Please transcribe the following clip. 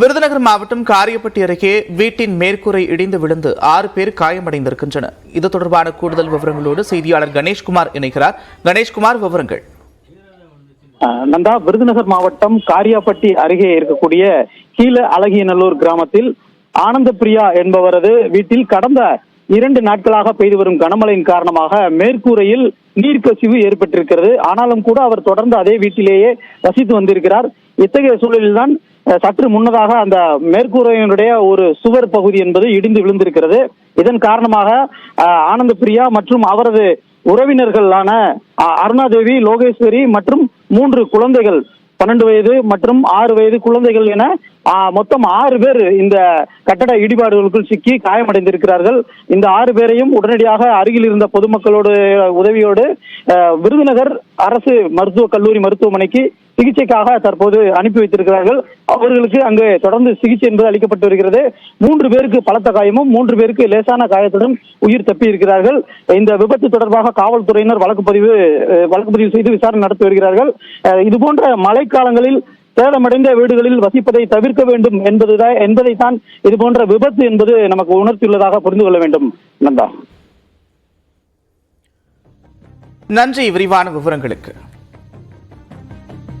விருதுநகர் மாவட்டம் காரியப்பட்டி அருகே வீட்டின் மேற்கூரை இடிந்து விழுந்து ஆறு பேர் காயமடைந்திருக்கின்றனர். இது தொடர்பான கூடுதல் விவரங்களோடு செய்தியாளர் கணேஷ்குமார் இணைகிறார். கணேஷ்குமார் விவரங்கள். நந்தா விருதுநகர் மாவட்டம் காரியாப்பட்டி அருகே இருக்கக்கூடிய கீழ அழகியநல்லூர் கிராமத்தில் ஆனந்த பிரியா என்பவரது வீட்டில் கடந்த இரண்டு நாட்களாக பெய்து வரும் கனமழையின் காரணமாக மேற்கூரையில் நீர்க்கசிவு ஏற்பட்டிருக்கிறது. ஆனாலும் கூட அவர் தொடர்ந்து அதே வீட்டிலேயே வசித்து வந்திருக்கிறார். இத்தகைய சூழலில்தான் சற்று முன்னதாக அந்த மேற்கூரையினுடைய ஒரு சுவர் பகுதி என்பது இடிந்து விழுந்திருக்கிறது. இதன் காரணமாக ஆனந்த பிரியா மற்றும் அவரது உறவினர்களான அருணாதேவி லோகேஸ்வரி மற்றும் மூன்று குழந்தைகள் பன்னெண்டு வயது மற்றும் ஆறு வயது குழந்தைகள் என மொத்தம் ஆறு பேர் இந்த கட்டட இடிபாடுகளுக்குள் சிக்கி காயமடைந்திருக்கிறார்கள். இந்த ஆறு பேரையும் உடனடியாக அருகில் இருந்த பொதுமக்களோடு உதவியோடு விருதுநகர் அரசு மருத்துவக் கல்லூரி மருத்துவமனைக்கு சிகிச்சைக்காக தற்போது அனுப்பி வைத்திருக்கிறார்கள். அவர்களுக்கு அங்கு தொடர்ந்து சிகிச்சை என்பது அளிக்கப்பட்டு வருகிறது. மூன்று பேருக்கு பலத்த காயமும் மூன்று பேருக்கு லேசான காயத்துடன் உயிர் தப்பி இருக்கிறார்கள் இந்த விபத்து தொடர்பாக காவல்துறையினர் வழக்கு பதிவு வழக்கு பதிவு செய்து விசாரணை நடத்தி வருகிறார்கள். இது போன்ற மழைக்காலங்களில் சேதமடைந்த வீடுகளில் வசிப்பதை தவிர்க்க வேண்டும் என்பதுதான் என்பதைத்தான் இது போன்ற விபத்து என்பது நமக்கு உணர்த்தியுள்ளதாக புரிந்து கொள்ள வேண்டும். நந்தா. நன்றி விரிவான விவரங்களுக்கு.